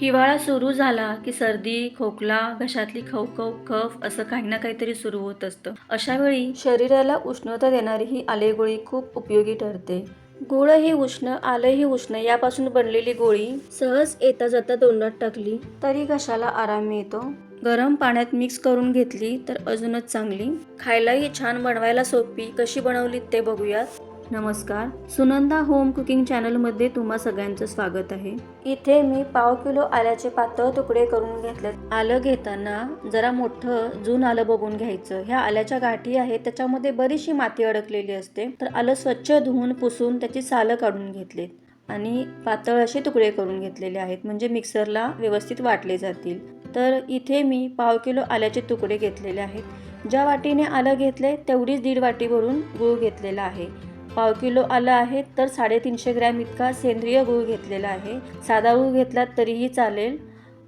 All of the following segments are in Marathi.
हिवाळा सुरू झाला की सर्दी खोकला घशातली खवखव कफ असं काही ना काहीतरी सुरू होत असतं. अशा वेळी शरीराला उष्णता देणारी ही आलेगोळी खूप उपयोगी ठरते. गुळ ही उष्ण आलं ही उष्ण यापासून बनलेली गोळी सहज येता जाता तोंडात टाकली तरी घशाला आराम मिळतो. गरम पाण्यात मिक्स करून घेतली तर अजूनच चांगली. खायलाही छान बनवायला सोपी कशी बनवली ते बघूयात. नमस्कार. सुनंदा होम कुकिंग चॅनलमध्ये तुम्हा सगळ्यांचं स्वागत आहे. इथे मी पाव किलो आल्याचे पातळ तुकडे करून घेतले. आलं घेताना जरा मोठं जून आलं बघून घ्यायचं. ह्या आल्याच्या गाठी आहेत त्याच्यामध्ये बरीचशी माती अडकलेली असते. तर आलं स्वच्छ धुवून पुसून त्याची सालं काढून घेतलीत आणि पातळ असे तुकडे करून घेतलेले आहेत म्हणजे मिक्सरला व्यवस्थित वाटले जातील. तर इथे मी पाव किलो आल्याचे तुकडे घेतलेले आहेत. ज्या वाटीने आलं घेतले तेवढीच दीड वाटी भरून गूळ घेतलेला आहे. पाव किलो आलं आहे तर साडेतीनशे ग्रॅम इतका सेंद्रिय गूळ घेतलेला आहे. साधा गूळ घेतलात तरीही चालेल.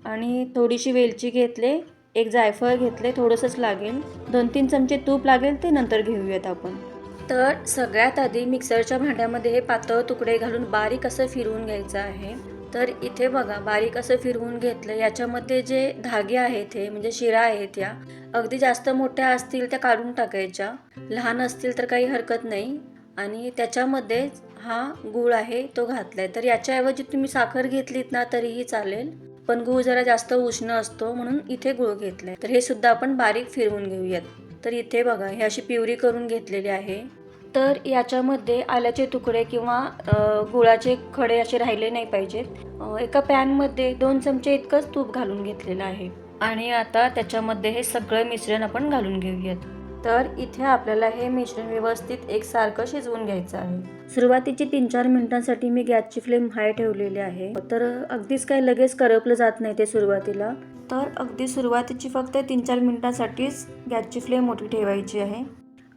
आणि थोडीशी वेलची घेतले एक जायफळ घेतले थोडंसंच लागेल. दोन तीन चमचे तूप लागेल ते नंतर घेऊयात आपण. तर सगळ्यात आधी मिक्सरच्या भांड्यामध्ये हे पातळ तुकडे घालून बारीक असं फिरवून घ्यायचं आहे. तर इथे बघा बारीक असं फिरवून घेतलं याच्यामध्ये जे धागे आहेत हे म्हणजे शिरा आहेत या अगदी जास्त मोठ्या असतील त्या काढून टाकायच्या. लहान असतील तर काही हरकत नाही. आणि त्याच्यामध्ये हा गूळ आहे तो घातलाय. तर याच्याऐवजी तुम्ही साखर घेतलीत ना तरीही चालेल. पण गूळ जरा जास्त उष्ण असतो म्हणून इथे गूळ घेतलाय. तर हे सुद्धा आपण बारीक फिरवून घेऊयात. तर इथे बघा हे अशी पिवरी करून घेतलेली आहे. तर याच्यामध्ये आल्याचे तुकडे किंवा गुळाचे खडे असे राहिले नाही पाहिजेत. एका पॅनमध्ये दोन चमचे इतकंच तूप घालून घेतलेलं आहे. आणि आता त्याच्यामध्ये हे सगळं मिश्रण आपण घालून घेऊयात. तर इथे आपल्याला हे मिश्रण व्यवस्थित एकसारखं शिजवून घ्यायचं आहे. सुरुवातीची तीन चार मिनिटांसाठी मी गॅसची फ्लेम हाय ठेवलेली आहे. तर अगदीच काही लगेच करपलं जात नाही ते सुरुवातीला. तर अगदी सुरुवातीची फक्त तीन चार मिनिटांसाठीच गॅसची फ्लेम मोठी ठेवायची आहे.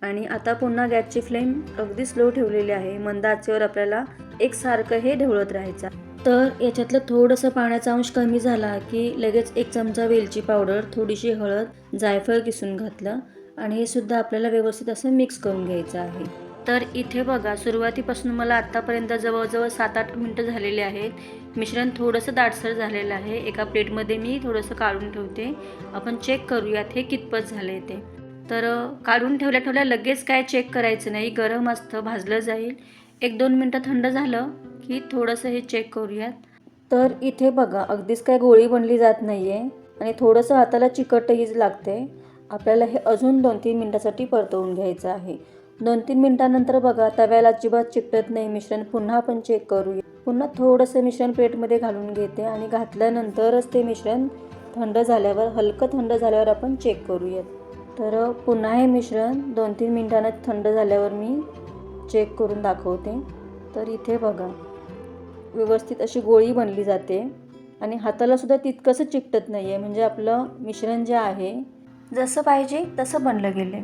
आणि आता पुन्हा गॅसची फ्लेम अगदी स्लो ठेवलेली आहे. मंद आचेवर आपल्याला एकसारखं हे ढवळत राहायचं तर याच्यातलं थोडंसं पाण्याचा अंश कमी झाला की लगेच एक चमचा वेलची पावडर थोडीशी हळद जायफळ किसून घातलं. आणि हे सुद्धा आपल्याला व्यवस्थित असं मिक्स करून घ्यायचं आहे. तर इथे बघा सुरुवातीपासून मला आत्तापर्यंत जवळजवळ सात आठ मिनटं झालेले आहेत. मिश्रण थोडंसं दाटसर झालेलं आहे. एका प्लेटमध्ये मी थोडंसं काढून ठेवते. आपण चेक करूयात हे कितपत झाले ते. तर काढून ठेवल्या ठेवल्या लगेच काय चेक करायचं नाही. गरम असतं भाजलं जाईल. एक दोन मिनटं थंड झालं की थोडंसं हे चेक करूयात. तर इथे बघा अगदीच काय गोळी बनली जात नाही आहे आणि थोडंसं हाताला चिकटही लागते आपल्याला हे अजून दोन तीन मिनटासाठी परतवून घ्यायचं आहे. दोन तीन मिनटानंतर बघा तव्याला अजिबात चिकटत नाही. मिश्रण पुन्हा आपण चेक करूया. पुन्हा थोडंसं मिश्रण प्लेटमध्ये घालून घेते आणि घातल्यानंतरच ते मिश्रण थंड झाल्यावर हलकं थंड झाल्यावर आपण चेक करूयात. तर पुन्हा हे मिश्रण दोन तीन मिनटानं थंड झाल्यावर मी चेक करून दाखवते. तर इथे बघा व्यवस्थित अशी गोळी बनली जाते आणि हातालासुद्धा तितकंसं चिकटत नाही आहे म्हणजे आपलं मिश्रण जे आहे जसं पाहिजे तसं बनलं गेले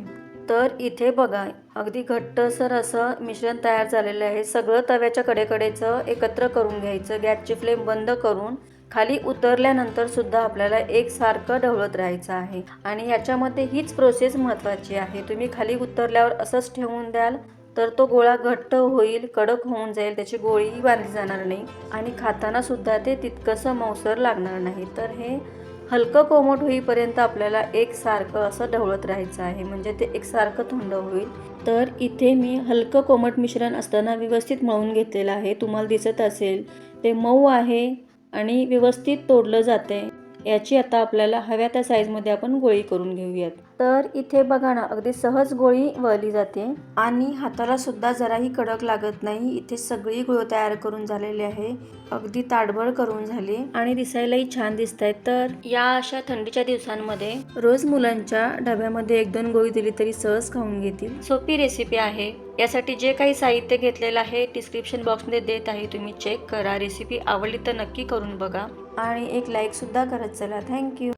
तर इथे बघा अगदी घट्टसर असं मिश्रण तयार झालेलं आहे. सगळं तव्याच्या कडेकडेचं एकत्र करून घ्यायचं. गॅसची फ्लेम बंद करून खाली उतरल्यानंतर सुद्धा आपल्याला एकसारखं ढवळत राहायचं आहे. आणि याच्यामध्ये हीच प्रोसेस महत्त्वाची आहे. तुम्ही खाली उतरल्यावर असंच ठेवून द्याल तर तो गोळा घट्ट होईल कडक होऊन जाईल त्याची गोळीही बांधली जाणार नाही. आणि खाताना सुद्धा ते तितकंसं मौसर लागणार नाही. तर हे हलकं कोमट होईपर्यंत आपल्याला एकसारखं असं ढवळत राहायचं आहे. म्हणजे ते एकसारखं थंड होईल. तर इथे मी हलकं कोमट मिश्रण असताना व्यवस्थित मळून घेतलेलं आहे. तुम्हाला दिसत असेल. ते मऊ आहे आणि व्यवस्थित तोडलं जाते याची आता आपल्याला हव्या त्या साईजमध्ये आपण गोळी करून घेऊयात. तर इथे बघा ना अगदी सहज गोळी वळली जाते. आणि हाताला सुद्धा जराही कडक लागत नाही. इथे सगळी गुळ तयार करून झालेली आहे. अगदी ताडबळ करून झाली. आणि दिसायलाही छान दिसत आहेत तर या अशा थंडीच्या दिवसांमध्ये रोज मुलांच्या डब्यामध्ये एक दोन गोळी दिली तरी सहज खाऊन घेतील. सोपी रेसिपी आहे. यासाठी जे काही साहित्य घेतलेलं आहे डिस्क्रिप्शन बॉक्समध्ये देत आहे. तुम्ही चेक करा. रेसिपी आवडली तर नक्की करून बघा. आणि एक लाईक सुद्धा करत चला. थँक्यू